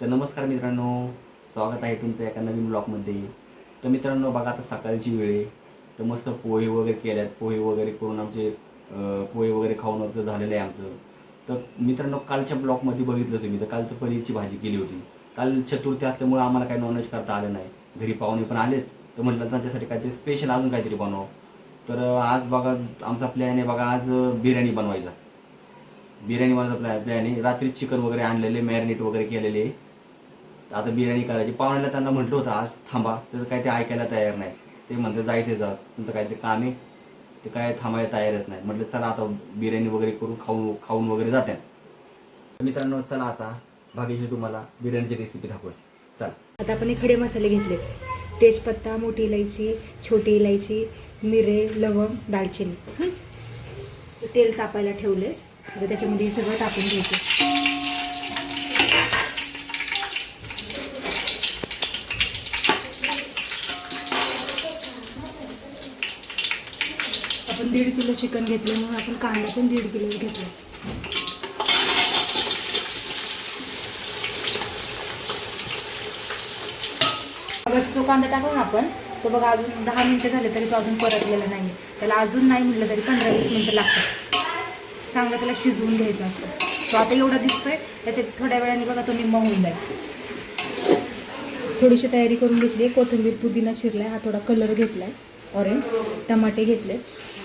तर नमस्कार मित्रांनो स्वागत आहे तुमचं एका नवीन ब्लॉगमध्ये तर मित्रांनो बघा आता सकाळची वेळ आहे. तर मस्त पोहे वगैरे केल्यात. पोहे वगैरे करून आमचे पोहे वगैरे खाऊन वगैरे झालेलं आहे आमचं. तर मित्रांनो कालच्या ब्लॉगमध्ये बघितलं तुम्ही. तर काल तर पनीरची भाजी केली होती. काल चतुर्थी असल्यामुळे आम्हाला काही नॉनव्हेज करता आलं नाही. घरी पाहुणे पण आलेत. तर म्हटलं त्यांच्यासाठी काहीतरी स्पेशल अजून काहीतरी बनव तर आज बघा आमचा प्लॅन आहे बघा आज बिर्याणी बनवायचा. बिर्याणी बनवायचा प्लॅन प्लॅन आहे. रात्री चिकन वगैरे आणलेले मॅरिनेट वगैरे केलेले. आहे. आता बिर्याणी करायची. पाहुण्याला त्यांना म्हटलं होतं आज थांबा. तर काय ते ऐकायला तयार नाही. ते म्हणते जायचंच आज तुमचं काहीतरी काम आहे. ते काय थांबायला तयारच नाही. म्हटलं चला आता बिर्याणी वगैरे करून खाऊन खाऊन वगैरे जाते. मित्रांनो चला आता भाग्यशी तुम्हाला बिर्याणीची रेसिपी दाखवेल चला. आता आपण खडे मसाले घेतले. तेजपत्ता मोठी इलायची छोटी इलायची मिरे लवंग दालचिनी. तेल तापायला ठेवले तर त्याच्यामध्ये सगळं टाकून घ्यायचं. आपण दीड किलो चिकन घेतलं म्हणून आपण कांदा पण दीड किलो घेतला अगं तो कांदा टाकू ना आपण तो बघा अजून दहा मिनटं झाले तरी तो अजून परतलेला नाही त्याला अजून नाही म्हटलं तरी पंधरा वीस मिनटं लागतात. चांगलं त्याला शिजवून घ्यायचा असतो. तो आता एवढा दिसतोय त्याच्यात थोड्या वेळाने बघा तो निम्मा होऊन जाईल. थोडीशी तयारी करून घेतली कोथिंबीर पुदिना शिरलाय हा थोडा कलर घेतलाय. ऑरेंज टमाटे घेतले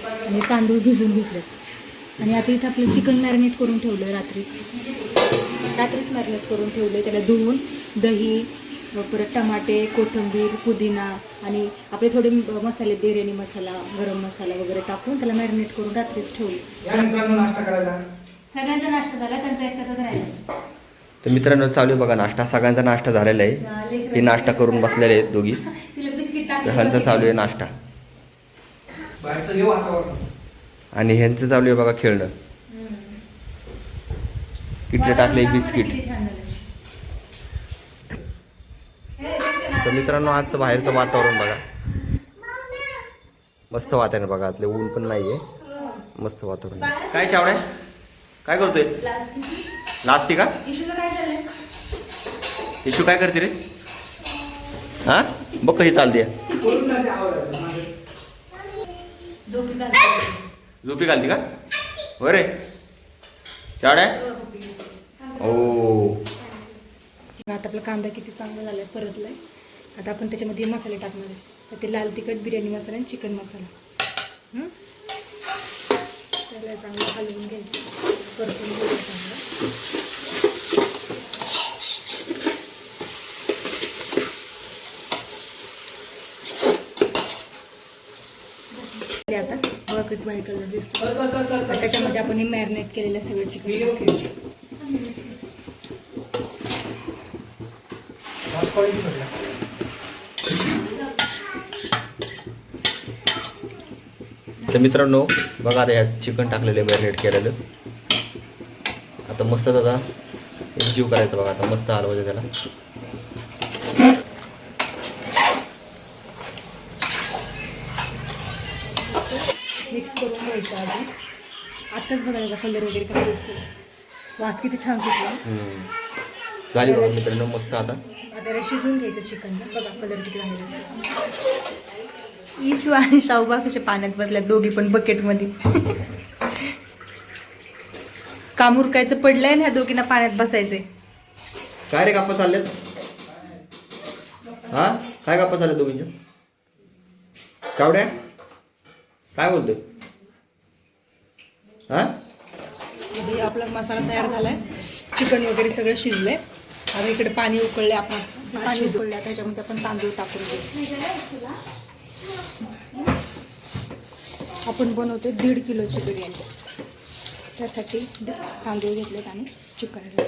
आणि तांदूळ भिजवून घेतलेत आणि आता इथं आपलं चिकन मॅरिनेट करून ठेवलं आहे रात्रीच. रात्रीच मॅरिनेट करून ठेवलं. त्याला धुवून दही परत टमाटे कोथिंबीर पुदिना आणि आपले थोडे मसाले बिर्याणी मसाला गरम मसाला वगैरे टाकून त्याला मॅरिनेट करून रात्रीच ठेवले. सगळ्यांचा नाश्ता झाला त्यांचा एकटाचाच राहिला. तर मित्रांनो चालू आहे बघा नाश्ता. सगळ्यांचा नाश्ता झालेला आहे. हे नाश्ता करून बसलेले आहेत दोघी. ह्यांचा चालू आहे नाश्ता. बाहेरचं घेऊ वातावरण. आणि ह्यांचं चालू आहे बघा खेळणं. इकडे टाकले बिस्किट. तर मित्रांनो आजचं बाहेरचं वातावरण बघा. मस्त वातावरण बघा आतले ऊन पण नाहीये. मस्त वातावरण. काय चावड्या काय करतोय? लास्टी का? इशू काय करते रे? हा? बघ कशी चालते. माझं झोपी घालते का? हो रे चावड्या ओ. आता आपला कांदा किती चांगला झालाय परतलाय. आता आपण त्याच्यामध्ये मसाले टाकणार आहे. तर ते लाल तिखट बिर्याणी मसाला आणि चिकन मसाला. हं? त्याला चांगलं हलवून घ्यायचं. परतून घ्यायचं चांगलं ते आता बघा व्हाईट कलर दिसतो त्याच्यामध्ये आपण हे मॅरिनेट केलेलं सगळं चिकन तर मित्रांनो बघा आता ह्यात चिकन टाकलेलं मॅरिनेट केलेलं. आता मस्त दादा एक जीव करायचा बघा आता मस्त हलवायचं त्याला. मिक्स करून घ्यायचं अजून आत्ताच बघा त्याचा कलर वगैरे कसा दिसतो वास किती छान सुटला. झाली बघा मित्रांनो मस्त आता. आता शिजवून घ्यायचं चिकन बघा कलर किती दिसतो इशू आणि शाहूबा कसे पाण्यात बसल्यात दोघी पण बकेटमध्ये काम उरकायचं पडलंय ना ह्या दोघींना पाण्यात बसायचंय. काय रे गप्पा चालल्यात? हा? काय गप्पा चालल्या दोघींच्या? कावड्या? काय बोलतोय? हा? आपला मसाला तयार झालाय. चिकन वगैरे सगळं शिजलंय. आता इकडे पाणी उकळले आपण. पाणी उकळले त्याच्यामध्ये आपण तांदूळ टाकून घेऊ. आपण बनवतो दीड किलोची बिर्याणी. त्यासाठी तांदूळ घेतलेत आणि चिकन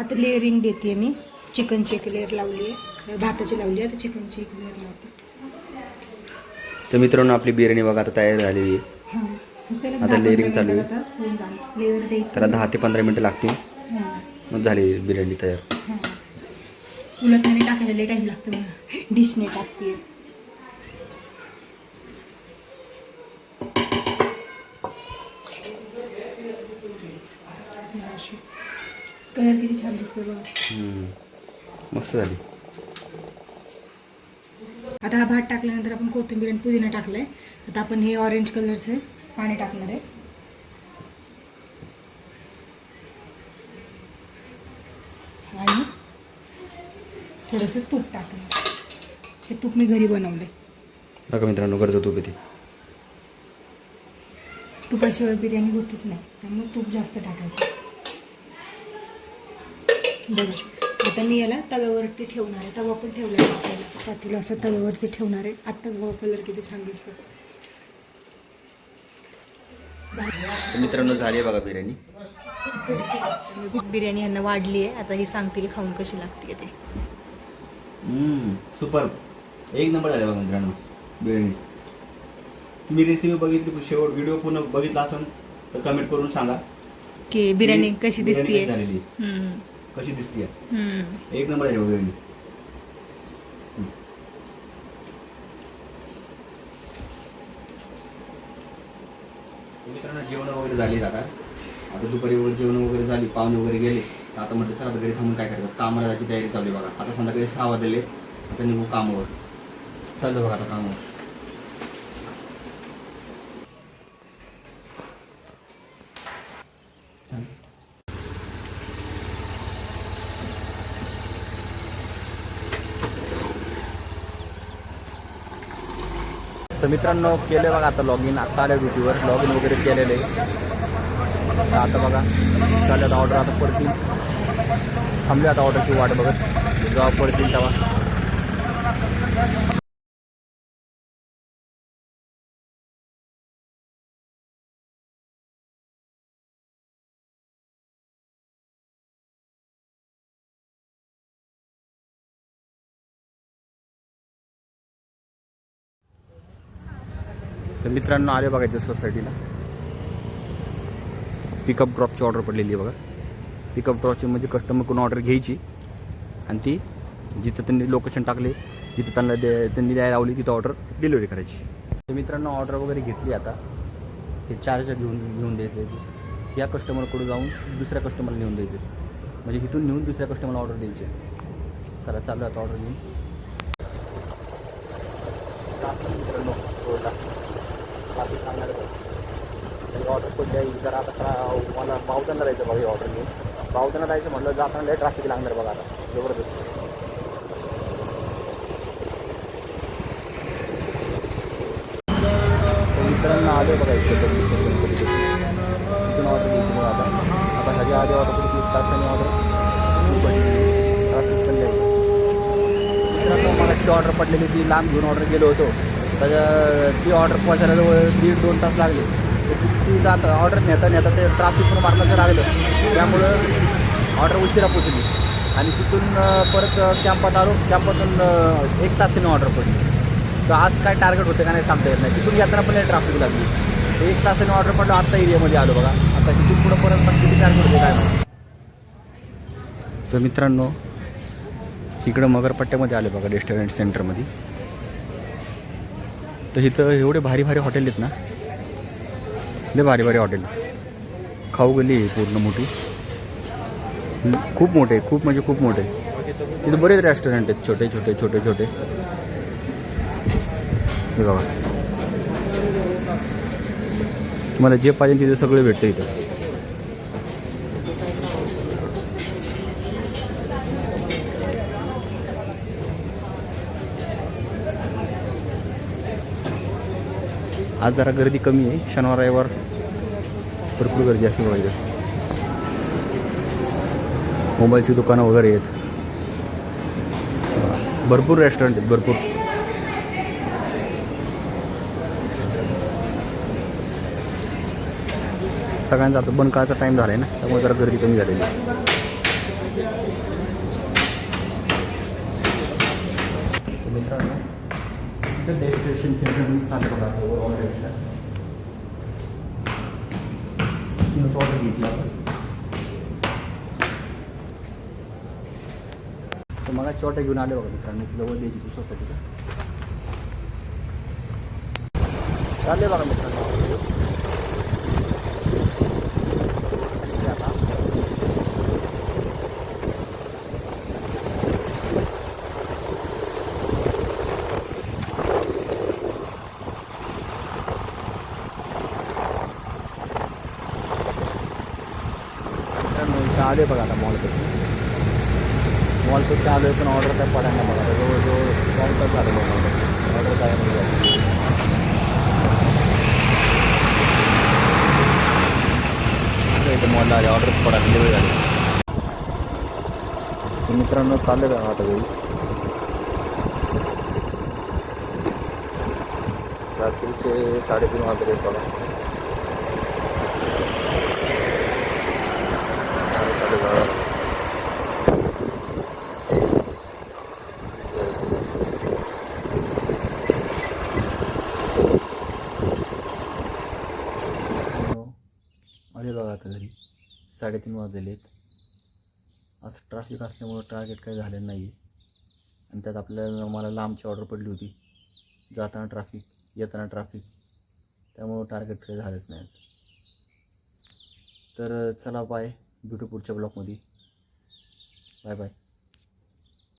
आता लेअरिंग देते मी. चिकनची एक लेअर लावली आहे भाताची लावली आहे आता चिकनची एक लेअर लावते. तर मित्रांनो आपली बिर्याणी बघा आता तयार झालेली आहे. आता layering चालू आहे. त्याला दहा ते पंधरा मिनटं लागतील. मग झाली बिर्याणी तयार. टाकायला टाईम लागतो डिशने टाकते. कलर किती छान दिसतो बघा. मस्त झाली. आता हा भात टाकल्यानंतर आपण कोथिंबीर आणि पुदिना टाकलाय. आता आपण हे ऑरेंज कलरचे पाणी टाकणार आहे. आणि थोडंसं तूप टाकलं हे तूप मी घरी बनवले बघा मित्रांनो गरज तूप येते तुपाशिवाय बिर्याणी होतीच नाही. त्यामुळे तूप जास्त टाकायचं. बघा. आता मी याला तव्यावरती ठेवणार आहे. तवा पण ठेवला आहे आपल्याला पातेलं असं तव्यावरती ठेवणार आहे. आत्ताच बघा कलर किती छान दिसतो तर मित्रांनो झाली आहे बघा बिर्याणी. बिर्याणी ह्यांना वाढली आहे. आता हे सांगतील खाऊन कशी लागते ते. सुपर एक नंबर झाले बघा मित्रांनो बिर्याणी. तुम्ही रेसिपी बघितली शेवट व्हिडिओ पूर्ण बघितला असेल तर कमेंट करून सांगा. की बिर्याणी कशी कशी झालेली? कशी हम्म. एक नंबर हम्म. तर मित्रांनो जेवण वगैरे झाली आता. आता दुपारी वगैरे जेवण वगैरे झाली पाहुणे वगैरे गेले तर आता म्हटलं सर आता घरी थांबून काय करतात? कामाला जायची तयारी चालू आहे बघा. आता संध्याकाळी सहा वाजले आता निघू कामावर. चाललो बघा आता कामावर. तर मित्रांनो केलं बघा आता लॉग इन आत्ता आल्या ड्युटीवर लॉग इन वगैरे केलेलं आहे. आता बघा चालेल आता ऑर्डर आता पडतील. थांबले आता ऑर्डरची वाट बघत. जेव्हा पडतील तेव्हा. तर मित्रांनो आले बघा त्या सोसायटीला पिकअप ड्रॉपची ऑर्डर पडलेली आहे बघा. पिकअप ड्रॉपची म्हणजे कस्टमरकडून ऑर्डर घ्यायची आणि ती जिथं त्यांनी लोकेशन टाकले जिथं त्यांना दे त्यांनी द्यायला लावली तिथं ऑर्डर डिलिव्हरी करायची. तर मित्रांनो ऑर्डर वगैरे घेतली आता. हे चार्जर घेऊन घेऊन द्यायचं. आहे या कस्टमरकडून जाऊन दुसऱ्या कस्टमरला नेऊन द्यायचं. म्हणजे इथून नेऊन दुसऱ्या कस्टमरला ऑर्डर द्यायची. चला चालू आहे आता ऑर्डर घेऊन. मित्रांनो रोडला ट्राफिक सांगणार तरी ऑर्डर पडली आहे जरा आता मला बावधनला जायचं बघा ऑर्डर घेऊन पावताना जायचं म्हटलं जाताना लय ट्रॅफिक लागणार बघा आता. जबरदस्त. मित्रांना मित्रांनो बघा इथे तिथून ऑर्डर घ्यायची बघा आता. आता ह्याच्या आधी ऑर्डर किती एक तासाने ऑर्डर ट्रॅफिक पण मित्रांनो मला ऑर्डर पडलेली ती लांब घेऊन ऑर्डर गेलो होतो. त्याच्या ती ऑर्डर पोहोचायला जवळ दीड दोन तास लागले. ती- जात ऑर्डर नेता नेता ते ट्राफिक पण मारण्याचं लागलं. त्यामुळं ऑर्डर उशिरा पोचली आणि तिथून परत कॅम्पात आलो. कॅम्पातून एक तासाने ऑर्डर पडली. तर आज काय टार्गेट होते का नाही सांगता येत नाही. तिथून येताना पण ट्राफिक लागली. एक तासाने ऑर्डर पडलो. आत्ता एरियामध्ये आलो बघा. आता तिथून पुढं परत पण किती टार्गेट होते काय नाही तर मित्रांनो इकडं मगरपट्ट्यामध्ये आले बघा रेस्टॉरंट सेंटरमध्ये तर इथं एवढे भारी भारी हॉटेल आहेत ना. लय भारी भारी हॉटेल. खाऊ गल्ली आहे पूर्ण मोठी. खूप मोठे खूप म्हणजे खूप मोठे. तिथे बरेच रेस्टॉरंट आहेत छोटे छोटे छोटे छोटे. हे बघा. तुम्हाला जे पाहिजे तिथे सगळं भेटतं इथं. आज जरा गर्दी कमी आहे. शनिवार रविवार भरपूर गर्दी असली पाहिजे मोबाईलची दुकानं वगैरे आहेत. भरपूर रेस्टॉरंट आहेत भरपूर. सगळ्यांचा आता बंद करायचा टाईम झाला आहे ना त्यामुळे जरा गर्दी कमी झालेली आहे. मित्रांनो तर डेस्टिनेशन सेंटरमध्ये चाललं बघा आता ओव्हरऑल रेटला ऑर्डर घ्यायची आपण. तर मला चॉट घेऊन आले बघा मित्रांनो जवळ द्यायची दुसऱ्यासाठी सोसायटीला चालले बघा मित्रांनो ते आता आले बघा आता मॉलपासून मॉलपासून आलो पण ऑर्डर काय पडायला बघा. जवळजवळ पाऊन तास झालं बघा ऑर्डर काय नाही झाली. मॉलला आले ऑर्डर पडायला डिलिव्हरी झाली. मित्रांनो चाललं का आता घरी. रात्रीचे साडेतीन वाजले बघा साडेसाडे बारा. मित्रांनो, आले बघा आता घरी. साडेतीन वाजलेले आहेत. असं ट्रॅफिक असल्यामुळं टार्गेट काही झालेलं नाही आणि त्यात आपल्याला मला लांबची ऑर्डर पडली होती. जाताना ट्रॅफिक येताना ट्रॅफिक त्यामुळं टार्गेट काही झालंच नाही आज. तर चला बाय ब्युटीपूरच्या ब्लॉकमध्ये बाय बाय